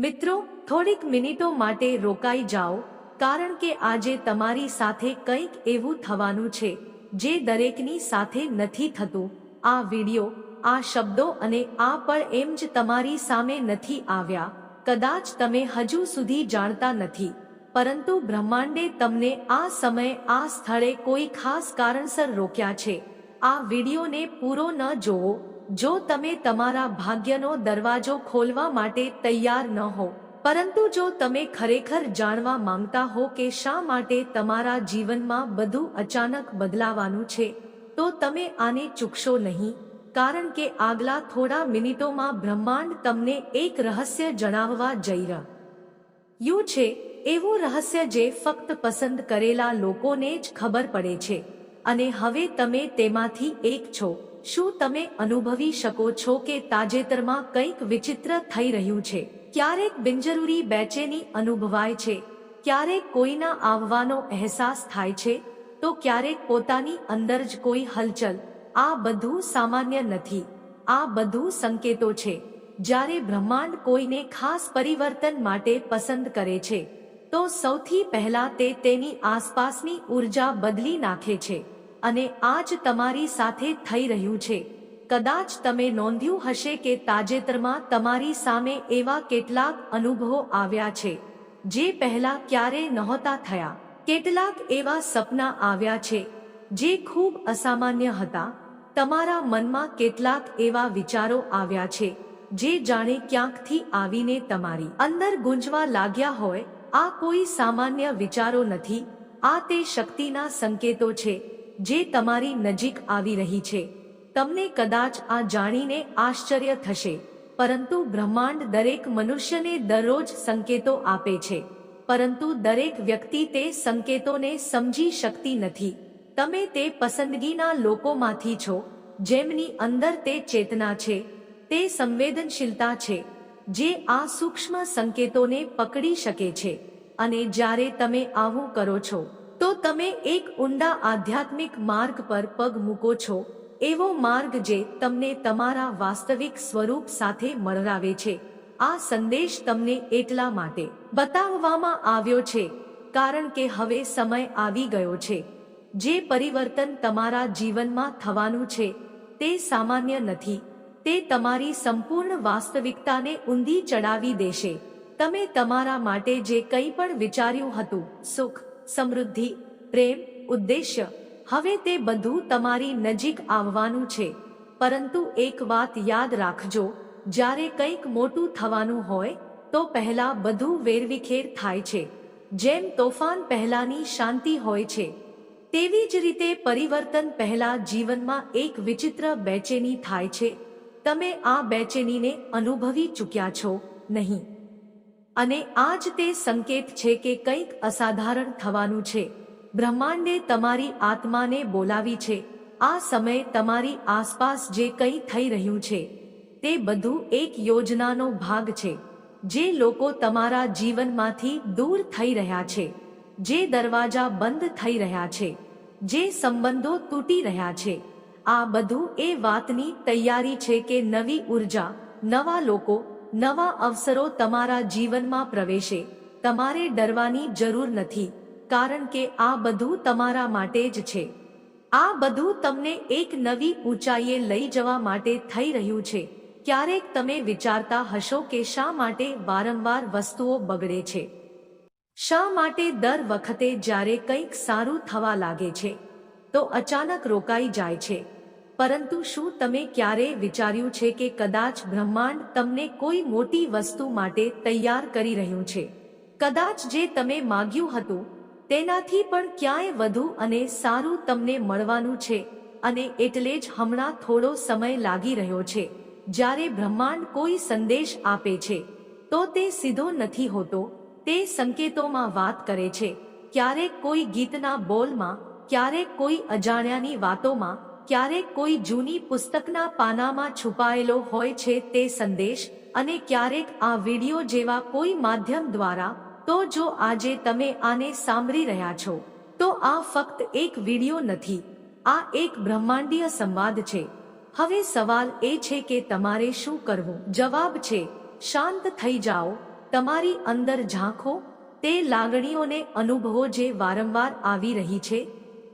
મિત્રો, થોડીક મિનિટો માટે રોકાઈ જાઓ, કારણ કે આજે તમારી સાથે કંઈક એવું થવાનું છે, જે દરેકની સાથે નથી થતું. આ વિડિયો, આ શબ્દો અને આ પળ એમ જ તમારી સામે નથી આવ્યા. કદાચ તમે હજુ સુધી જાણતા નથી. પરંતુ બ્રહ્માંડે તમને આ સમયે આ સ્થળે કોઈ ખાસ કારણસર રોક્યા છે. આ વિડિયોને પૂરો ન જોવો. જો તમે તમારા ભાગ્યનો દરવાજો ખોલવા માટે તૈયાર ન હો, પરંતુ જો તમે ખરેખર જાણવા માંગતા હો કે શા માટે તમારા જીવનમાં બધું અચાનક બદલાવાનું છે, તો તમે આને ચૂકશો નહીં, કારણ કે આગલા થોડા મિનિટોમાં બ્રહ્માંડ તમને એક રહસ્ય જણાવવા જઈ રહ્યું છે, એવું રહસ્ય જે ફક્ત પસંદ કરેલા લોકોને જ ખબર પડે છે, અને હવે તમે તેમાંથી એક છો. શું તમે અનુભવી શકો છો કે તાજેતરમાં કંઈક વિચિત્ર થઈ રહ્યું છે? ક્યારેક બિનજરૂરી બેચેની અનુભવાય છે. ક્યારેક કોઈના આવવાનો અહેસાસ થાય છે. તો ક્યારેક પોતાની અંદર જ કોઈ હલચલ. આ બધું સામાન્ય નથી. આ બધું સંકેતો છે. જ્યારે બ્રહ્માંડ કોઈને ખાસ પરિવર્તન માટે પસંદ કરે છે, તો સૌથી પહેલા તે તેની આસપાસની ઊર્જા બદલી નાખે છે. અને આજ તમારી સાથે થઈ રહ્યું છે. કદાચ તમે નોંધ્યું હશે કે તાજેતરમાં તમારી સામે એવા કેટલાક અનુભવો આવ્યા છે, જે પહેલા ક્યારે નહોતા થયા. કેટલાક એવા સપના આવ્યા છે, જે ખૂબ અસામાન્ય હતા. તમારા મનમાં કેટલાક એવા વિચારો આવ્યા છે, જે જાણે ક્યાંકથી આવીને તમારી અંદર ગુંજવા લાગ્યા હોય. આ કોઈ સામાન્ય વિચારો નથી. આ તે શક્તિના સંકેતો છે જે તમારી નજીક આવી રહી છે. તમને કદાચ આ જાણીને આશ્ચર્ય થશે. પરંતુ બ્રહ્માંડ દરેક મનુષ્યને દરરોજ સંકેતો આપે છે. પરંતુ દરેક વ્યક્તિ તે સંકેતોને સમજી શકતી નથી. તમે તે પસંદગીના લોકોમાંથી છો, જેમની અંદર તે ચેતના છે. તે સંવેદનશીલતા છે, જે આ સૂક્ષ્મ સંકેતોને પકડી શકે છે. અને જ્યારે તમે આવું કરો છો તો તમે એક ઊંડા આધ્યાત્મિક માર્ગ પર પગ મૂકો છો, એવો માર્ગ જે તમને તમારા વાસ્તવિક સ્વરૂપ સાથે મળરાવે છે. આ સંદેશ તમને એટલા માટે બતાવવામાં આવ્યો છે, કારણ કે હવે સમય આવી ગયો છે. જે પરિવર્તન તમારા જીવનમાં થવાનું છે, તે સામાન્ય નથી. તે તમારી સંપૂર્ણ વાસ્તવિકતાને ઊંધી ચડાવી દેશે. તમે તમારા માટે જે કંઈ પણ વિચાર્યું હતું, સુખ સમૃદ્ધિ, પ્રેમ, ઉદ્દેશ્ય. હવે તે બધું તમારી નજીક આવવાનું છે. પરંતુ એક વાત યાદ રાખજો, જ્યારે કંઈક મોટું થવાનું હોય, તો પહેલા બધું વેરવિખેર થાય છે. જેમ તોફાન પહેલાની શાંતિ હોય છે. તેવી જ રીતે પરિવર્તન પહેલા જીવનમાં એક વિચિત્ર બેચેની થાય છે. તમે આ બેચેનીને અનુભવી ચૂક્યા છો, નહીં. અને આ જ તે સંકેત છે કે કંઈક અસાધારણ થવાનું છે. બ્રહ્માંડે તમારી આત્માને બોલાવી છે. આ સમય તમારી આસપાસ જે કંઈ થઈ રહ્યું છે, તે બધું એક યોજનાનો ભાગ છે. જે લોકો તમારા જીવનમાંથી દૂર થઈ રહ્યા છે. જે દરવાજા બંધ થઈ રહ્યા છે. જે સંબંધો તૂટી રહ્યા છે. આ બધું એ વાતની તૈયારી છે કે નવી ઊર્જા, નવા લોકો નવા અવસરો તમારા જીવનમાં પ્રવેશે. તમારે ડરવાની જરૂર નથી, કારણ કે આ બધું તમારા માટે જ છે. આ બધું તમને એક નવી ઊંચાઈએ લઈ જવા માટે થઈ રહ્યું છે. ક્યારેક તમે વિચારતા હશો કે શા માટે વારંવાર વસ્તુઓ બગડે છે? શા માટે દર વખતે જ્યારે કંઈક સારું થવા લાગે છે, તો અચાનક રોકાઈ જાય છે. પરંતુ શું તમે ક્યારેય વિચાર્યું છે કે કદાચ બ્રહ્માંડ તમને કોઈ મોટી વસ્તુ માટે તૈયાર કરી રહ્યું છે? કદાચ જે તમે માગ્યું હતું, તેનાથી પણ ક્યાંય વધુ અને સારું તમને મળવાનું છે, અને એટલે જ હમણાં થોડો સમય લાગી રહ્યો છે. જ્યારે બ્રહ્માંડ કોઈ સંદેશ આપે છે, તો તે સીધો નથી હોતો. તે સંકેતોમાં વાત કરે છે. ક્યારેક કોઈ ગીતના બોલમાં, ક્યારેક કોઈ અજાણ્યાની વાતોમાં ક્યારેક કોઈ જૂની પુસ્તકના પાનામાં છુપાયેલો હોય છે તે સંદેશ અને ક્યારેક આ વિડિયો જેવા કોઈ માધ્યમ દ્વારા, તો જો આજે તમે આને સાંભળી રહ્યા છો, તો આ ફક્ત એક વિડિયો નથી, આ એક બ્રહ્માંડીય સંવાદ છે. હવે સવાલ એ છે કે તમારે શું કરવું? જવાબ છે, શાંત થઈ જાઓ, તમારી અંદર ઝાંખો, તે લાગણીઓને અનુભવો જે વારંવાર આવી રહી છે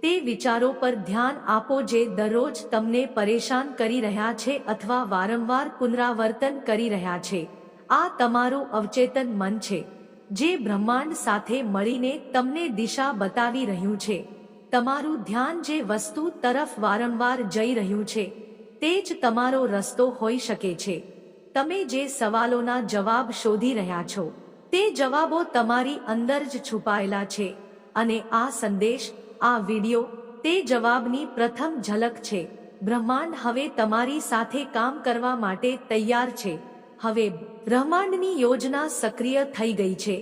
તે વિચારો પર ધ્યાન આપો જે દરરોજ તમને પરેશાન કરી રહ્યા છે અથવા વારંવાર પુનરાવર્તન કરી રહ્યા છે. આ તમારું અવચેતન મન છે. જે બ્રહ્માંડ સાથે મળીને તમને દિશા બતાવી રહ્યું છે. તમારું ધ્યાન જે વસ્તુ તરફ વારંવાર જઈ રહ્યું છે, તે જ તમારો રસ્તો હોઈ શકે છે. તમે જે સવાલોના જવાબ શોધી રહ્યા છો, તે જવાબો તમારી અંદર જ છુપાયેલા છે. અને આ સંદેશ આ વિડિયો તે જવાબની પ્રથમ ઝલક છે. બ્રહ્માંડ હવે તમારી સાથે કામ કરવા માટે તૈયાર છે. હવે બ્રહ્માંડની યોજના સક્રિય થઈ ગઈ છે.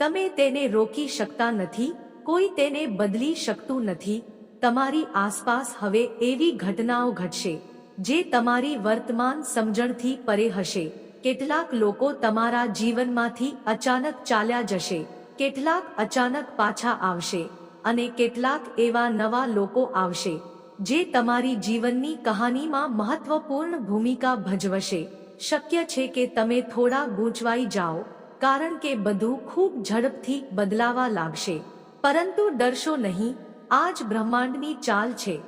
તમે તેને રોકી શકતા નથી, કોઈ તેને બદલી શકતું નથી. તમારી આસપાસ હવે એવી ઘટનાઓ ઘટશે, જે તમારી વર્તમાન સમજણથી પરે હશે. કેટલાક લોકો તમારા જીવનમાંથી અચાનક ચાલ્યા જશે, કેટલાક અચાનક પાછા આવશે. અને કેટલાક એવા નવા લોકો આવશે, જે તમારી જીવનની કહાનીમાં મહત્વપૂર્ણ ભૂમિકા ભજવશે. શક્ય છે કે તમે થોડા ગૂંચવાઈ જાઓ, કારણ કે બધું ખૂબ ઝડપથી બદલાવા લાગશે. પરંતુ ડરશો નહીં, આ જ બ્રહ્માંડની ચાલ છે.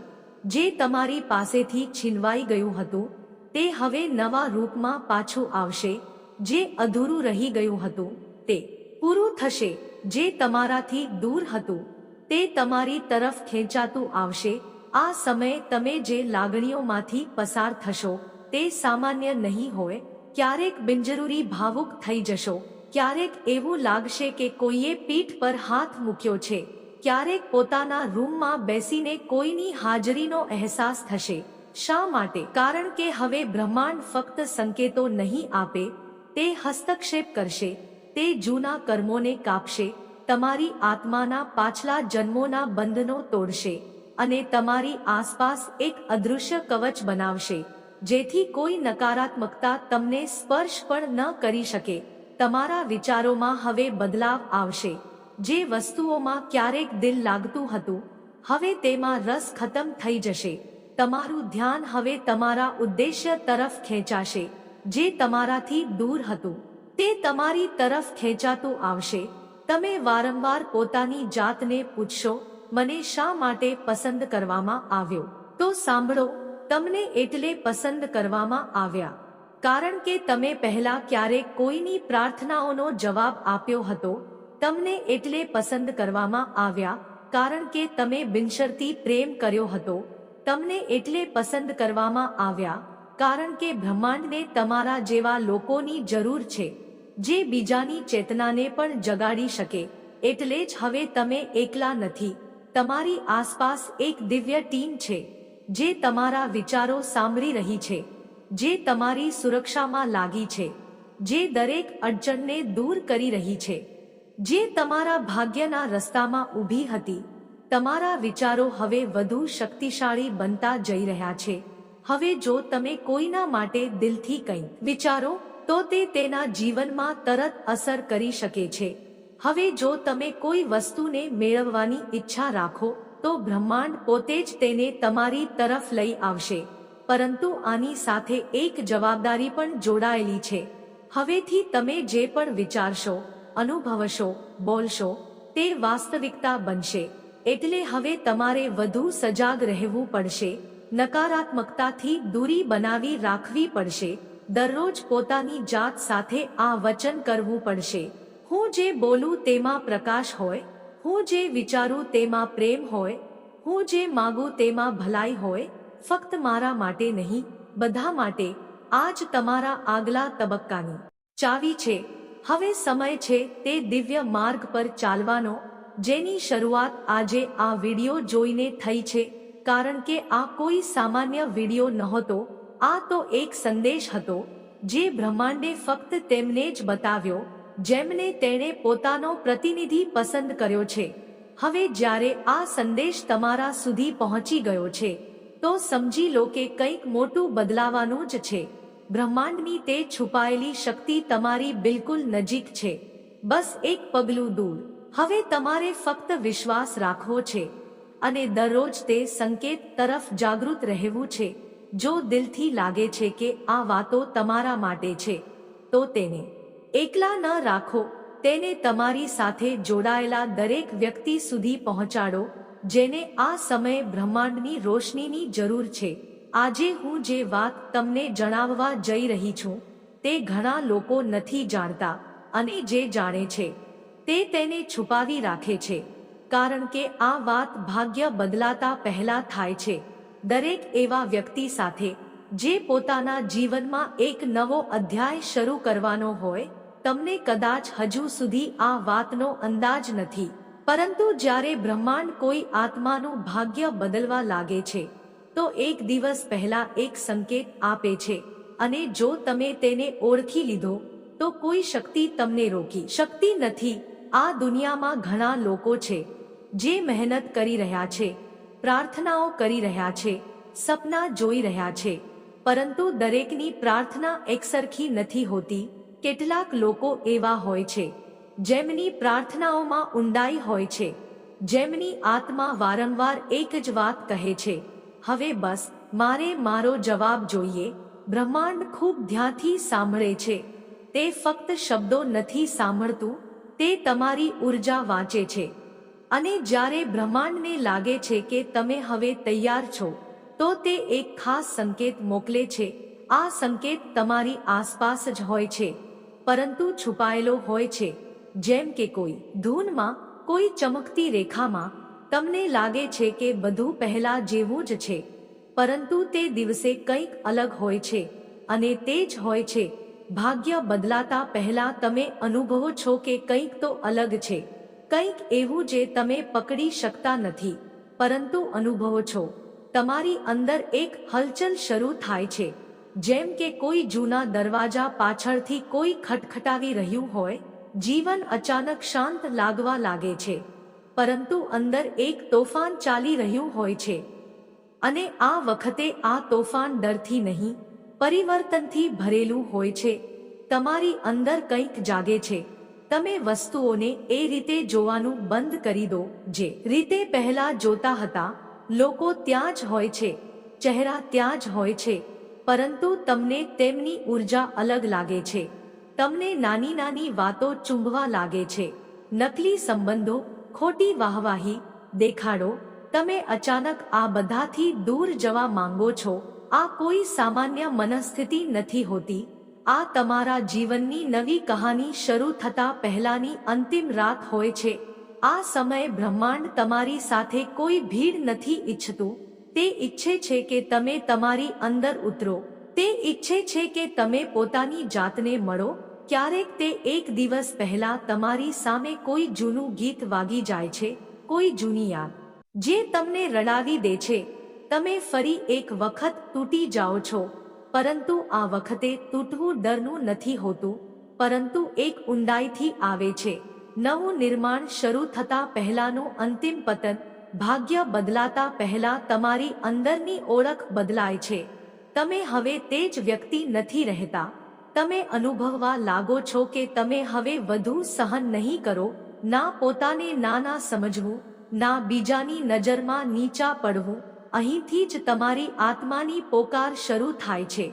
જે તમારી પાસેથી છીનવાઈ ગયું હતું, તે હવે નવા રૂપમાં પાછું આવશે, જે અધૂરું રહી ગયું હતું, તે પૂરું થશે, જે તમારાથી દૂર હતું. તે તમારી તરફ ખેંચાતું આવશે. આ સમયે તમે જે લાગણીઓમાંથી પસાર થશો, તે સામાન્ય નહીં હોય. ક્યારેક બિનજરૂરી ભાવુક થઈ જશો. ક્યારેક એવું લાગશે કે કોઈએ પીઠ પર હાથ મૂક્યો છે. ક્યારેક પોતાના રૂમમાં બેસીને કોઈની હાજરીનો અહેસાસ થશે. શા માટે? કારણ કે હવે બ્રહ્માંડ ફક્ત સંકેતો નહીં આપે, તે હસ્તક્ષેપ કરશે, તે જૂના કર્મોને કાપશે તમારી આત્માના પાછલા જન્મોના બંધનો તોડશે અને તમારી આસપાસ એક અદૃશ્ય કવચ બનાવશે, જેથી કોઈ નકારાત્મકતા તમને સ્પર્શ પણ ન કરી શકે. તમારા વિચારોમાં હવે બદલાવ આવશે. જે વસ્તુઓમાં ક્યારેક દિલ લાગતું હતું, હવે તેમાં રસ ખતમ થઈ જશે. તમારું ધ્યાન હવે તમારા ઉદ્દેશ્ય તરફ ખેંચાશે, જે તમારાથી દૂર હતું. તે તમારી તરફ ખેંચાતું આવશે. તમે વારંવાર પોતાની જાતને પૂછશો, મને શા માટે પસંદ કરવામાં આવ્યો? તો સાંભળો, તમને એટલે પસંદ કરવામાં આવ્યા. કારણ કે તમે પહેલા ક્યારેક કોઈની પ્રાર્થનાઓનો જવાબ આપ્યો હતો, તમને એટલે પસંદ કરવામાં આવ્યા. કારણ કે તમે બિનશરતી પ્રેમ કર્યો હતો, તમને એટલે પસંદ કરવામાં આવ્યા. કારણ કે બ્રહ્માંડને તમારા જેવા લોકોની જરૂર છે. જે બીજાની ચેતનાને પણ જગાડી શકે, એટલે જ હવે તમે એકલા નથી. તમારી આસપાસ એક દિવ્ય ટીમ છે, જે તમારા વિચારો સાંભળી રહી છે, જે તમારી સુરક્ષામાં લાગી છે, જે દરેક અડચણને દૂર કરી રહી છે. જે તમારા ભાગ્યના રસ્તામાં ઊભી હતી. તમારા વિચારો હવે વધુ શક્તિશાળી બનતા જઈ રહ્યા છે. હવે જો તમે કોઈના માટે દિલથી કંઈ વિચારો તો તે તેના જીવનમાં તરત અસર કરી શકે છે. હવે જો તમે કોઈ વસ્તુને મેળવવાની ઈચ્છા રાખો, તો બ્રહ્માંડ પોતે જ તેને તમારી તરફ લઈ આવશે. પરંતુ આની સાથે એક જવાબદારી પણ જોડાયેલી છે. હવેથી તમે જે પણ વિચારશો, અનુભવશો, બોલશો, તે વાસ્તવિકતા બનશે. એટલે હવે તમારે વધુ સજાગ રહેવું પડશે, નકારાત્મકતાથી દૂરી બનાવી રાખવી પડશે દરરોજ પોતાની જાત સાથે આ વચન કરવું પડશે. હું જે બોલું તેમાં પ્રકાશ હોય, હું જે વિચારું તેમાં પ્રેમ હોય, હું જે માગું તેમાં ભલાઈ હોય, ફક્ત મારા માટે નહીં, બધા માટે, આજ તમારા આગલા તબક્કાની. ચાવી છે. હવે સમય છે તે દિવ્ય માર્ગ પર ચાલવાનો, જેની શરૂઆત આજે આ વિડિયો જોઈને થઈ છે, કારણ કે આ કોઈ સામાન્ય વિડિયો નહોતો આ તો એક સંદેશ હતો, જે બ્રહ્માંડે ફક્ત તેમને જ બતાવ્યો, જેમને તેણે પોતાનો પ્રતિનિધિ પસંદ કર્યો છે. હવે જ્યારે આ સંદેશ તમારા સુધી પહોંચી ગયો છે, તો સમજી લો કે કંઈક મોટું બદલાવાનું જ છે. બ્રહ્માંડની તે છુપાયેલી શક્તિ તમારી બિલકુલ નજીક છે. બસ એક પગલું દૂર. હવે તમારે ફક્ત વિશ્વાસ રાખવો છે. અને દરરોજ તે સંકેત તરફ જાગૃત રહેવું છે. જો દિલથી લાગે છે કે આ વાતો તમારા માટે છે, તો તેને એકલા ન રાખો. તેને તમારી સાથે જોડાયેલા દરેક વ્યક્તિ સુધી પહોંચાડો, જેને આ સમયે બ્રહ્માંડની રોશનીની જરૂર છે. આજે હું જે વાત તમને જણાવવા જઈ રહી છું, તે ઘણા લોકો નથી જાણતા અને જે જાણે છે, તે તેને છુપાવી રાખે છે. કારણ કે આ વાત ભાગ્ય બદલાતા પહેલા થાય છે. દરેક એવા વ્યક્તિ સાથે જે પોતાના જીવનમાં એક નવો અધ્યાય શરૂ કરવાનો હોય, તમને કદાચ હજુ સુધી આ વાતનો અંદાજ નથી. પરંતુ જ્યારે બ્રહ્માંડ કોઈ આત્માનું ભાગ્ય બદલવા લાગે છે, તો એક દિવસ પહેલા એક સંકેત આપે છે અને જો તમે તેને ઓળખી લીધો, તો કોઈ શક્તિ તમને રોકી શકતી નથી. આ દુનિયામાં ઘણા લોકો છે, જે મહેનત કરી રહ્યા છે પ્રાર્થનાઓ કરી રહ્યા છે, સપના જોઈ રહ્યા છે, પરંતુ દરેકની પ્રાર્થના એકસરખી નથી હોતી, કેટલાક લોકો એવા હોય છે, જેમની પ્રાર્થનાઓમાં ઊંડાઈ હોય છે, જેમની આત્મા વારંવાર એક જ વાત કહે છે, હવે બસ, મારે મારો જવાબ જોઈએ, બ્રહ્માંડ ખૂબ ધ્યાનથી સાંભળે છે, તે ફક્ત શબ્દો નથી સાંભળતું, તે તમારી ઊર્જા વાંચે છે. અને જ્યારે બ્રહ્માંડને લાગે છે કે તમે હવે તૈયાર છો, તો તે એક ખાસ સંકેત મોકલે છે. આ સંકેત તમારી આસપાસ જ હોય છે, પરંતુ છુપાયેલો હોય છે. જેમ કે કોઈ ધૂનમાં, કોઈ ચમકતી રેખામાં, તમને લાગે છે કે બધું પહેલા જેવું જ છે, પરંતુ તે દિવસે કંઈક અલગ હોય છે, અને તે જ હોય છે. ભાગ્ય બદલાતા પહેલા તમે અનુભવો છો કે કંઈક તો અલગ છે. કંઈક એવું જે તમે પકડી શકતા નથી, પરંતુ અનુભવો છો. તમારી અંદર એક હલચલ શરૂ થાય છે. જેમ કે કોઈ જૂના દરવાજા પાછળથી કોઈ ખટખટાવી રહ્યું હોય, જીવન અચાનક શાંત લાગવા લાગે છે. પરંતુ અંદર એક તોફાન ચાલી રહ્યું હોય છે. અને આ વખતે આ તોફાન ડરથી નહીં, પરિવર્તનથી ભરેલું હોય છે. તમારી અંદર કંઈક જાગે છે. તમે વસ્તુઓને એ રીતે જોવાનું બંધ કરી દો, જે રીતે પહેલા જોતા હતા. લોકો ત્યાં જ હોય છે, ચહેરા ત્યાં જ હોય છે, પરંતુ તમને તેમની ઊર્જા અલગ લાગે છે. તમને નાની નાની વાતો ચૂંબવા લાગે છે. નકલી સંબંધો, ખોટી વાહવાહી, દેખાડો, તમે અચાનક આ બધાથી દૂર જવા માંગો છો. આ કોઈ સામાન્ય મનસ્થિતિ નથી હોતી. આ તમારા જીવનની નવી કહાની શરૂ થતા પહેલાની અંતિમ રાત હોય છે. આ સમયે બ્રહ્માંડ તમારી સાથે કોઈ ભીડ નથી ઈચ્છતું. તે ઈચ્છે છે કે તમે તમારી અંદર ઉતરો. તે ઈચ્છે છે કે તમે પોતાની જાતને મળો. ક્યારેક તે એક દિવસ પહેલા તમારી સામે કોઈ જૂનું ગીત વાગી જાય છે, કોઈ જૂની યાદ. જે તમને રડાવી દે છે. તમે ફરી એક વખત તૂટી જાઓ છો. પરંતુ આ વખતે તૂટવું ડરનું નથી હોતું, પરંતુ એક ઊંડાઈથી આવે છે. નવું નિર્માણ શરૂ થતા પહેલાનું અંતિમ પતન, ભાગ્ય બદલાતા પહેલા તમારી અંદરની ઓળખ બદલાય છે. તમે હવે તે જ વ્યક્તિ નથી રહેતા. તમે અનુભવવા લાગો છો કે તમે હવે વધુ સહન નહીં કરો, ના પોતાને નાના સમજવું, ના બીજાની નજરમાં નીચા પડવું અહીંથી જ તમારી આત્માની પોકાર શરૂ થાય છે.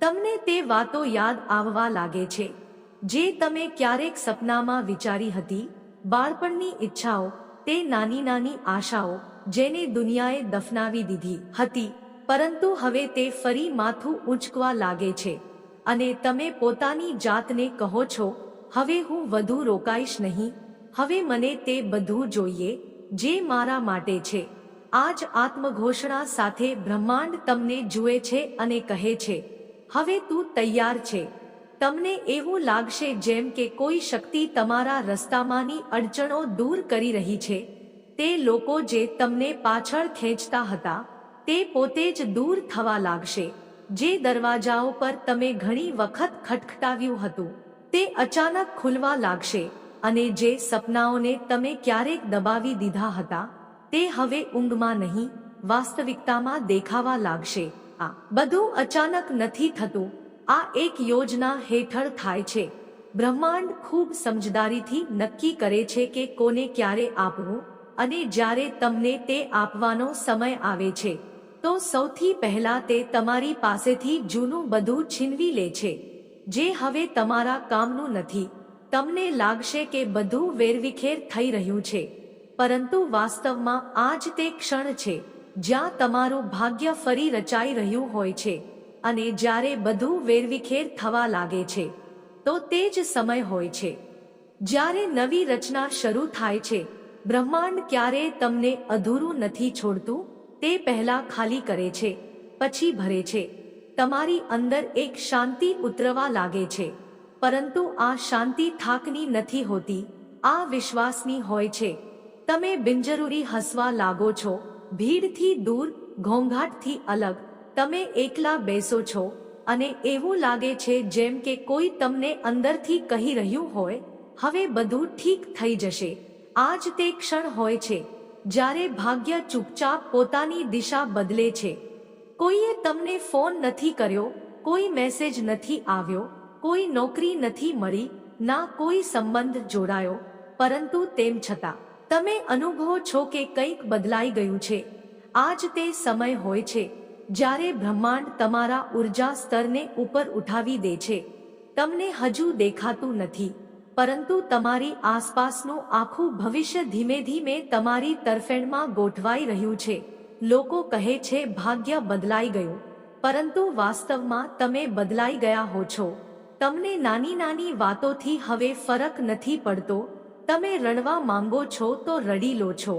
તમને તે વાતો યાદ આવવા લાગે છે. જે તમે ક્યારેક સપનામાં વિચારી હતી, બાળપણની ઈચ્છાઓ, તે નાની નાની આશાઓ, જેને દુનિયાએ દફનાવી દીધી હતી, પરંતુ હવે તે ફરી માથું ઊંચકવા લાગે છે. અને તમે પોતાની જાતને કહો છો, હવે હું વધુ રોકાઈશ નહીં, હવે મને તે બધું જોઈએ, જે મારા માટે છે. આજ આત્મઘોષણા સાથે બ્રહ્માંડ તમને જુએ છે અને કહે છે, હવે તું તૈયાર છે. તમને એવું લાગશે જેમ કે કોઈ શક્તિ તમારા રસ્તામાંની અડચણો દૂર કરી રહી છે. તે લોકો જે તમને પાછળ ખેંચતા હતા, તે પોતે જ દૂર થવા લાગશે. જે દરવાજાઓ પર તમે ઘણી વખત ખટખટાવ્યું હતું, તે અચાનક ખુલવા લાગશે અને જે સપનાઓને તમે ક્યારેક દબાવી દીધા હતા તે હવે ઊંઘમાં નહીં, વાસ્તવિકતામાં દેખાવા લાગશે. આ બધું અચાનક નથી થતું. આ એક યોજના હેઠળ થાય છે. બ્રહ્માંડ ખૂબ સમજદારીથી નક્કી કરે છે કે કોને ક્યારે આપવું અને જ્યારે તમને તે આપવાનો સમય આવે છે, તો સૌથી પહેલા તે તમારી પાસેથી જૂનું બધું છીનવી લે છે. જે હવે તમારા કામનું નથી. તમને લાગશે કે બધું વેરવિખેર થઈ રહ્યું છે. પરંતુ વાસ્તવમાં આ જ તે ક્ષણ છે જ્યાં તમારું ભાગ્ય ફરી રચાઈ રહ્યું હોય છે અને જ્યારે બધું વેરવિખેર થવા લાગે છે, તો તે જ સમય હોય છે. જ્યારે નવી રચના શરૂ થાય છે, બ્રહ્માંડ ક્યારેય તમને અધૂરું નથી છોડતું, તે પહેલા ખાલી કરે છે, પછી ભરે છે. તમારી અંદર એક શાંતિ ઉતરવા લાગે છે, પરંતુ આ શાંતિ થાકની નથી હોતી, આ વિશ્વાસની હોય છે. તમે બિનજરૂરી હસવા લાગો છો, ભીડથી દૂર, ઘોંઘાટથી અલગ, તમે એકલા બેસો છો, અને એવું લાગે છે જેમ કે કોઈ તમને અંદરથી કહી રહ્યું હોય, હવે બધું ઠીક થઈ જશે. આ જ તે ક્ષણ હોય છે, જ્યારે ભાગ્ય ચૂપચાપ પોતાની દિશા બદલે છે. કોઈએ તમને ફોન નથી કર્યો, કોઈ મેસેજ નથી આવ્યો, કોઈ નોકરી નથી મળી, ના કોઈ સંબંધ જોડાયો, પરંતુ તેમ છતાં તમે અનુભવો છો કે કંઈક બદલાઈ ગયું છે. આજ તે સમય હોય છે, જ્યારે બ્રહ્માંડ તમારા ઊર્જા સ્તરને ઉપર ઉઠાવી દે છે. તમને હજુ દેખાતું નથી, પરંતુ તમારી આસપાસનું આખું ભવિષ્ય ધીમે ધીમે તમારી તરફેણમાં ગોઠવાઈ રહ્યું છે. લોકો કહે છે, ભાગ્ય બદલાઈ ગયું. પરંતુ વાસ્તવમાં તમે બદલાઈ ગયા હો છો. તમને નાની નાની વાતોથી હવે ફરક નથી પડતો તમે રડવા માંગો છો તો રડી લો છો.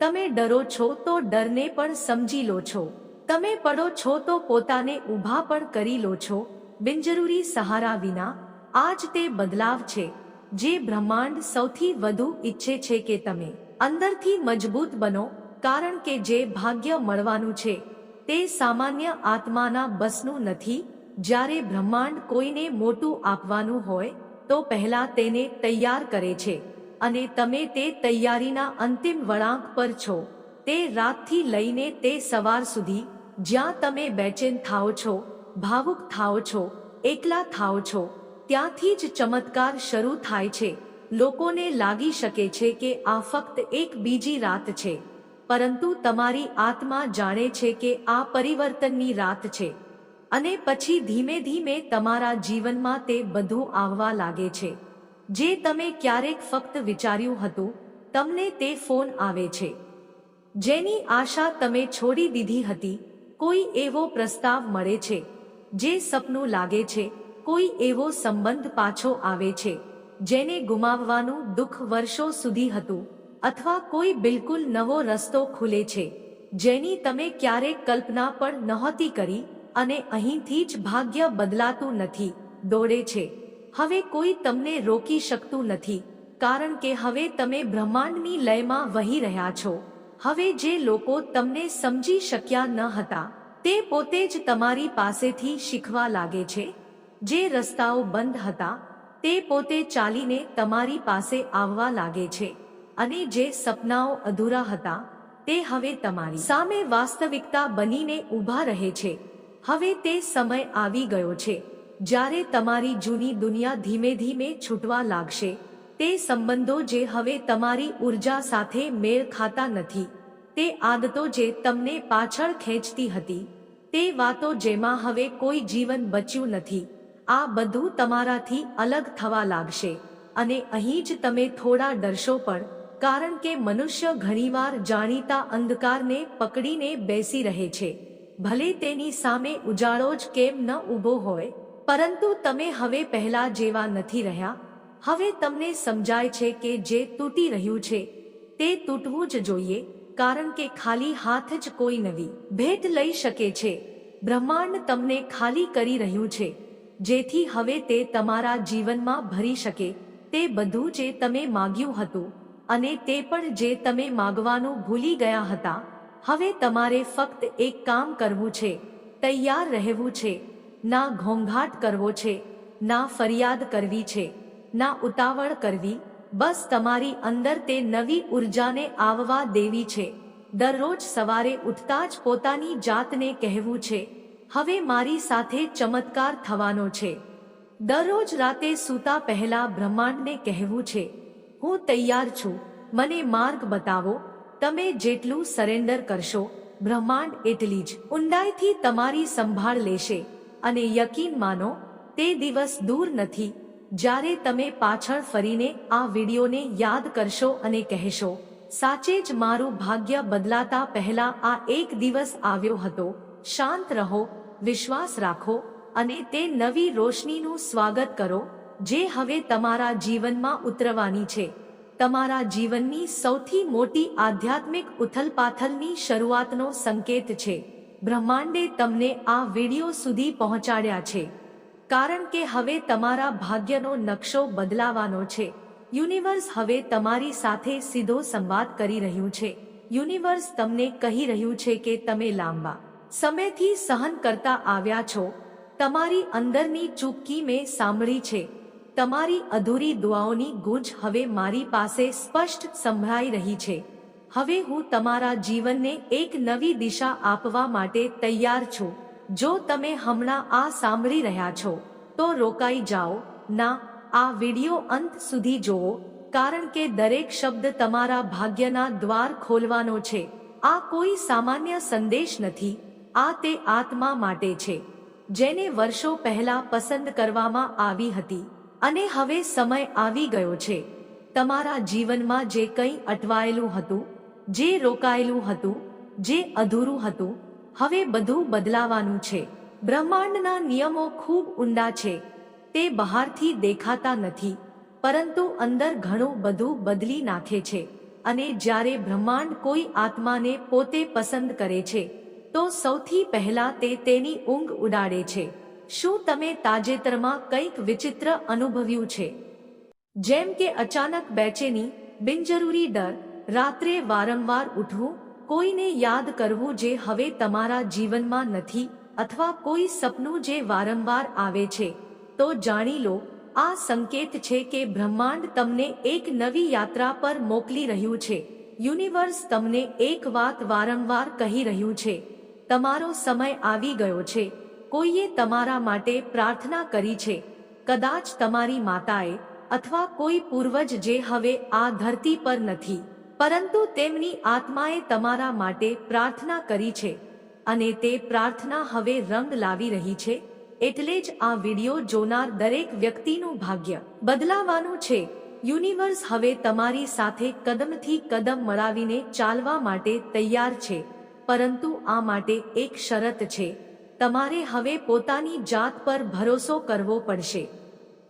તમે ડરો છો તો ડરને પણ સમજી લો છો. તમે પડો છો તો પોતાને ઊભા પણ કરી લો છો. બિનજરૂરી સહારા વિના આજ તે બદલાવ છે. જે બ્રહ્માંડ સૌથી વધુ ઈચ્છે છે કે તમે અંદરથી મજબૂત બનો, કારણ કે જે ભાગ્ય મળવાનું છે તે સામાન્ય આત્માના બસનું નથી. જ્યારે બ્રહ્માંડ કોઈને મોટું આપવાનું હોય, તો પહેલા તેને તૈયાર કરે છે. અને તમે તે તૈયારીના અંતિમ વળાંક પર છો. તે રાતથી લઈને તે સવાર સુધી, જ્યાં તમે બેચેન થાઓ છો, ભાવુક થાઓ છો, એકલા થાઓ છો, ત્યાંથી જ ચમત્કાર શરૂ થાય છે. લોકોને લાગી શકે છે કે આ ફક્ત એક બીજી રાત છે. પરંતુ તમારી આત્મા જાણે છે કે આ પરિવર્તનની રાત છે. અને પછી ધીમે ધીમે તમારા જીવનમાં તે બધું આવવા લાગે છે. જે તમે ક્યારેક ફક્ત વિચાર્યું હતું, તમને તે ફોન આવે છે. જેની આશા તમે છોડી દીધી હતી, કોઈ એવો પ્રસ્તાવ મળે છે, જે સપનું લાગે છે, કોઈ એવો સંબંધ પાછો આવે છે, જેને ગુમાવવાનું દુઃખ વર્ષો સુધી હતું, અથવા કોઈ બિલકુલ નવો રસ્તો ખુલે છે, જેની તમે ક્યારેક કલ્પના પણ નહોતી કરી અને અહીંથી જ ભાગ્ય બદલાતું નથી, દોડે છે. હવે કોઈ તમને રોકી શકતું નથી, કારણ કે હવે તમે બ્રહ્માંડની લયમાં વહી રહ્યા છો. હવે જે લોકો તમને સમજી શક્યા ન હતા, તે પોતે જ તમારી પાસેથી શીખવા લાગે છે. જે રસ્તાઓ બંધ હતા, તે પોતે ચાલીને તમારી પાસે આવવા લાગે છે. અને જે સપનાઓ અધૂરા હતા, તે હવે તમારી સામે વાસ્તવિકતા બનીને ઊભા રહે છે. હવે તે સમય આવી ગયો છે. જ્યારે તમારી જૂની દુનિયા ધીમે ધીમે છૂટવા લાગશે, તે સંબંધો જે હવે તમારી ઊર્જા સાથે મેળ ખાતા નથી, તે આદતો જે તમને પાછળ ખેંચતી હતી, તે વાતો જેમાં હવે કોઈ જીવન બચ્યું નથી, આ બધું તમારાથી અલગ થવા લાગશે. અને અહીં જ તમે થોડા ડરશો પણ, કારણ કે મનુષ્ય ઘણીવાર જાણીતા અંધકારને પકડીને બેસી રહે છે. ભલે તેની સામે ઉજાળો જ કેમ ન ઊભો હોય પરંતુ તમે હવે પહેલા જેવા નથી રહ્યા. હવે તમને સમજાય છે કે જે તૂટી રહ્યું છે, તે તૂટવું જ જોઈએ, કારણ કે ખાલી હાથ જ કોઈ નવી ભેટ લઈ શકે છે. બ્રહ્માંડ તમને ખાલી કરી રહ્યું છે. જેથી હવે તે તમારા જીવનમાં ભરી શકે. તે બધું જે તમે માગ્યું હતું, અને તે પણ જે તમે માગવાનું ભૂલી ગયા હતા. હવે તમારે ફક્ત એક કામ કરવું છે, તૈયાર રહેવું છે. ના ઘોંઘાટ કરવો છે, ના ફરિયાદ કરવી છે, ના ઉતાવળ કરવી, બસ તમારી અંદર તે નવી ઉર્જાને આવવા દેવી છે. દરરોજ સવારે ઉઠતા જ પોતાની જાતને કહેવું છે, હવે મારી સાથે ચમત્કાર થવાનો છે. દરરોજ રાતે સૂતા પહેલા બ્રહ્માંડને કહેવું છે, હું તૈયાર છું, મને માર્ગ બતાવો, તમે જેટલું સરેન્ડર કરશો, બ્રહ્માંડ એટલી જ ઊંડાઈથી તમારી સંભાળ લેશે. અને યકીન માનો, તે દિવસ દૂર નથી, જ્યારે તમે પાછળ ફરીને આ વિડીયોને યાદ કરશો અને કહેશો, સાચે જ મારું ભાગ્ય બદલાતા પહેલા આ એક દિવસ આવ્યો હતો, શાંત રહો, વિશ્વાસ રાખો, અને તે નવી રોશનીનું સ્વાગત કરો, જે હવે તમારા જીવનમાં ઉતરવાની છે. તમારા જીવનની સૌથી મોટી આધ્યાત્મિક ઉથલપાથલની શરૂઆતનો સંકેત છે. બ્રહ્માંડે તમને આ વીડિયો સુધી પહોંચાડ્યા છે. કારણ કે હવે તમારા ભાગ્યનો નકશો બદલાવાનો છે. યુનિવર્સ હવે તમારી સાથે સીધો સંવાદ કરી રહ્યું છે. યુનિવર્સ તમને કહી રહ્યું છે કે તમે લાંબા સમયથી સહન કરતા આવ્યા છો. તમારી અંદરની ચૂપકી મેં સાંભળી છે. તમારી અધૂરી દુઆઓની ગુંજ હવે મારી પાસે સ્પષ્ટ સંભળાઈ રહી છે. હવે હું તમારા જીવનને એક નવી દિશા આપવા માટે તૈયાર છું. જો તમે હમણાં આ સાંભળી રહ્યા છો, તો રોકાઈ જાઓ. ના, આ વિડિયો અંત સુધી જોવો કારણ કે દરેક શબ્દ તમારા ભાગ્યના દ્વાર ખોલવાનો છે. આ કોઈ સામાન્ય સંદેશ નથી. આ તે આત્મા માટે છે, જેને વર્ષો પહેલા પસંદ કરવામાં આવી હતી. અને હવે સમય આવી ગયો છે. તમારા જીવનમાં જે કંઈ અટવાયેલું હતું જે રોકાયેલું હતું, જે અધૂરું હતું, હવે બધું બદલાવાનું છે. બ્રહ્માંડના નિયમો ખૂબ ઊંડા છે. તે બહારથી દેખાતા નથી, પરંતુ અંદર ઘણું બધું બદલી નાખે છે. અને જ્યારે બ્રહ્માંડ કોઈ આત્માને પોતે પસંદ કરે છે, તો સૌથી પહેલા તે તેની ઊંઘ ઉડાડે છે. શું તમે તાજેતરમાં કંઈક વિચિત્ર અનુભવ્યું છે? જેમ કે અચાનક બેચેની બિનજરૂરી ડર રાત્રે વારંવાર ઉઠવું, કોઈને યાદ કરવું જે હવે તમારા જીવનમાં નથી અથવા કોઈ સપનું જે વારંવાર આવે છે, તો જાણી લો, આ સંકેત છે કે બ્રહ્માંડ તમને એક નવી યાત્રા પર મોકલી રહ્યું છે. યુનિવર્સ તમને એક વાત વારંવાર કહી રહ્યું છે. તમારો સમય આવી ગયો છે. કોઈએ તમારા માટે પ્રાર્થના કરી છે. કદાચ તમારી માતાએ અથવા કોઈ પૂર્વજ જે હવે આ ધરતી પર નથી. પરંતુ તેમની આત્માએ તમારા માટે પ્રાર્થના કરી છે અને તે પ્રાર્થના હવે રંગ લાવી રહી છે એટલે જ આ વિડિયો જોનાર દરેક વ્યક્તિનું ભાગ્ય બદલાવાનું છે. યુનિવર્સ હવે તમારી સાથે કદમથી કદમ મળાવીને ચાલવા માટે તૈયાર છે, પરંતુ આ માટે એક શરત છે. તમારે હવે પોતાની જાત પર ભરોસો કરવો પડશે.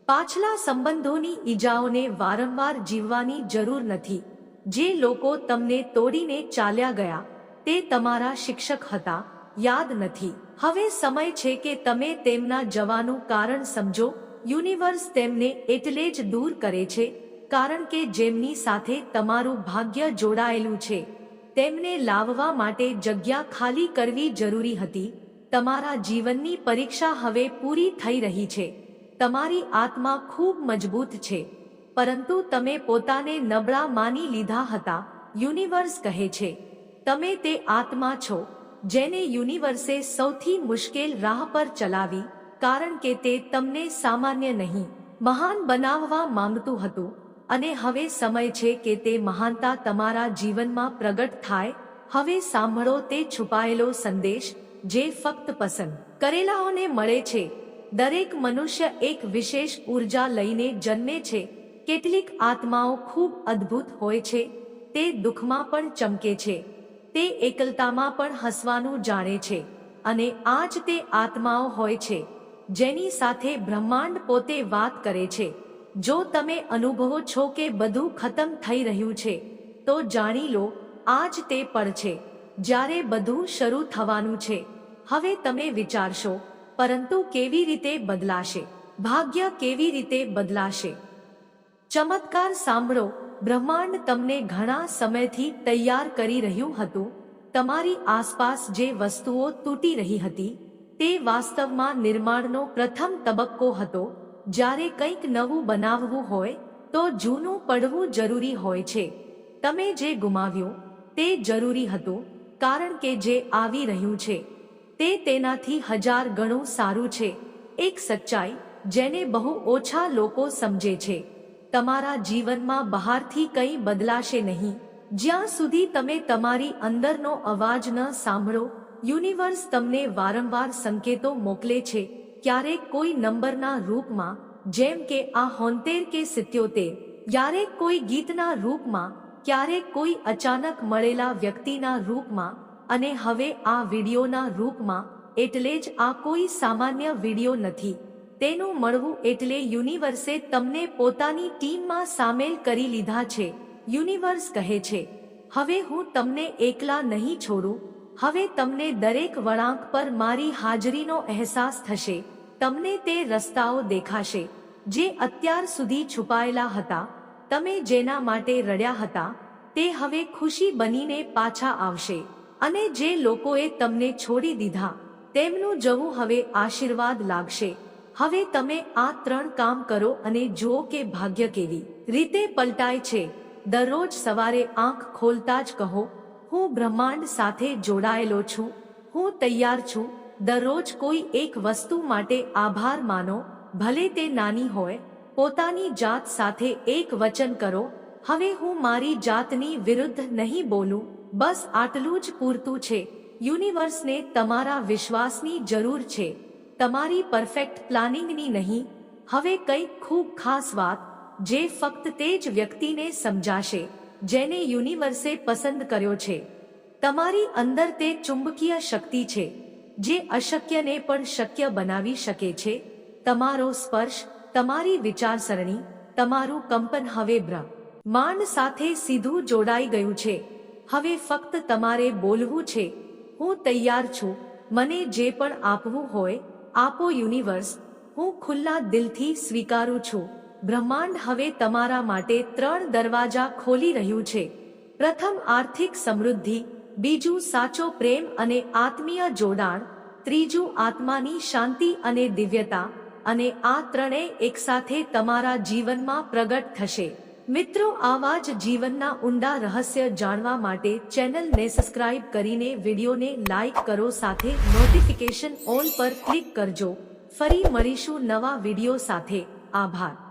પાછલા સંબંધોની ઈજાઓને વારંવાર જીવવાની જરૂર નથી. જે લોકો તમને તોડીને ચાલ્યા ગયા, તે તમારા શિક્ષક હતા, યાદ નથી. હવે સમય છે કે તમે તેમના જવાનું કારણ સમજો. યુનિવર્સ તેમને એટલે જ દૂર કરે છે, કારણ કે જેમની સાથે તમારું ભાગ્ય જોડાયેલું છે. તેમને લાવવા માટે જગ્યા ખાલી કરવી જરૂરી હતી. તમારા જીવનની પરીક્ષા હવે પૂરી થઈ રહી છે. તમારી આત્મા ખૂબ મજબૂત છે. પરંતુ તમે પોતાને નબળા માની લીધા હતા. યુનિવર્સ કહે છે, તમે તે આત્મા છો, જેને યુનિવર્સે સૌથી મુશ્કેલ રાહ પર ચલાવી, કારણ કે તે તમને સામાન્ય નહીં, મહાન બનાવવા માંગતું હતું, અને હવે સમય છે કે તે મહાનતા તમારા જીવનમાં પ્રગટ થાય, હવે સાંભળો તે છુપાયેલો સંદેશ, જે ફક્ત પસંદ કરેલાઓને મળે છે. દરેક મનુષ્ય એક વિશેષ ઊર્જા લઈને જન્મે છે કેટલીક આત્માઓ ખૂબ અદ્ભુત હોય છે, તે દુઃખમાં પણ ચમકે છે, તે એકલતામાં પણ હસવાનું જાણે છે, અને આજ તે આત્માઓ હોય છે, જેની સાથે બ્રહ્માંડ પોતે વાત કરે છે. જો તમે અનુભવો છો કે બધું ખતમ થઈ રહ્યું છે, તો જાણી લો, આજ તે પણ છે, જ્યારે બધું શરૂ થવાનું છે. હવે તમે વિચારશો, પરંતુ કેવી રીતે બદલાશે? ભાગ્ય કેવી રીતે બદલાશે? ચમત્કાર સાંભળો, બ્રહ્માંડ તમને ઘણા સમયથી તૈયાર કરી રહ્યું હતું. તમારી આસપાસ જે વસ્તુઓ તૂટી રહી હતી, તે વાસ્તવમાં નિર્માણનો પ્રથમ તબક્કો હતો. જ્યારે કંઈક નવું બનાવવું હોય, તો જૂનું પડવું જરૂરી હોય છે. તમે જે ગુમાવ્યું, તે જરૂરી હતું, કારણ કે જે આવી રહ્યું છે, તે તેનાથી હજાર ગણું સારું છે. એક સચ્ચાઈ, જેને બહુ ઓછા લોકો સમજે છે. તમારા જીવનમાં બહારથી કંઈ બદલાશે નહીં. જ્યાં સુધી તમે તમારી અંદરનો અવાજ ન સાંભળો, યુનિવર્સ તમને વારંવાર સંકેતો મોકલે છે ક્યારેક કોઈ નંબરના રૂપમાં, જેમ કે આ હોંતેર કે સિત્યોતેર. ક્યારેક કોઈ ગીતના રૂપમાં ક્યારેક કોઈ અચાનક મળેલા વ્યક્તિના રૂપમાં, અને હવે આ વિડીયોના રૂપમાં, એટલે જ આ કોઈ સામાન્ય વીડિયો નથી. તેનું મળવું એટલે યુનિવર્સે તમને પોતાની ટીમમાં સામેલ કરી લીધા છે. યુનિવર્સ કહે છે, હવે હું તમને એકલા નહીં છોડું. હવે તમને દરેક વળાંક પર મારી હાજરીનો અહેસાસ થશે. તમને તે રસ્તાઓ દેખાશે, જે અત્યાર સુધી છુપાયેલા હતા. તમે જેના માટે રડ્યા હતા, તે હવે ખુશી બનીને પાછા આવશે. અને જે લોકોએ તમને છોડી દીધા, તેમનું જવું હવે આશીર્વાદ લાગશે. હવે તમે આ ત્રણ કામ કરો અને જુઓ કે ભાગ્ય કેવી રીતે પલટાય છે. દરરોજ સવારે આંખ ખોલતા જ કહો, હું બ્રહ્માંડ સાથે જોડાયેલો છું. હું તૈયાર છું. દરરોજ કોઈ એક વસ્તુ માટે આભાર માનો. ભલે તે નાની હોય, પોતાની જાત સાથે એક વચન કરો. હવે હું મારી જાતની વિરુદ્ધ નહીં બોલું. બસ આટલું જ પૂરતું છે. યુનિવર્સને તમારા વિશ્વાસની જરૂર છે. તમારી પરફેક્ટ પ્લાનિંગની નહીં. હવે કંઈક ખૂબ ખાસ વાત, જે ફક્ત તે જ વ્યક્તિને સમજાશે, જેને યુનિવર્સે પસંદ કર્યો છે. તમારી અંદર તે ચુંબકીય શક્તિ છે, જે અશક્યને પણ શક્ય બનાવી શકે છે. તમારો સ્પર્શ, તમારી વિચારસરણી, તમારું કંપન હવે બ્રહ્માંડ સાથે સીધું જોડાઈ ગયું છે. હવે ફક્ત તમારે બોલવું છે. હું તૈયાર છું. મને જે પણ આપવું હોય આપો યુનિવર્સ, હું ખુલ્લા દિલથી સ્વીકારું છું. બ્રહ્માંડ હવે તમારા માટે ત્રણ દરવાજા ખોલી રહ્યું છે. પ્રથમ આર્થિક સમૃદ્ધિ, બીજું સાચો પ્રેમ અને આત્મીય જોડાણ, ત્રીજું આત્માની શાંતિ અને દિવ્યતા, અને આ ત્રણેય એકસાથે તમારા જીવનમાં પ્રગટ થશે. મિત્રો, આવા જ જીવનના ઊંડા રહસ્ય જાણવા માટે ચેનલને સબસ્ક્રાઇબ કરીને વિડીયોને લાઇક કરો સાથે નોટિફિકેશન ઓલ પર ક્લિક કરજો. ફરી મળીશું નવા વીડિયો સાથે. આભાર.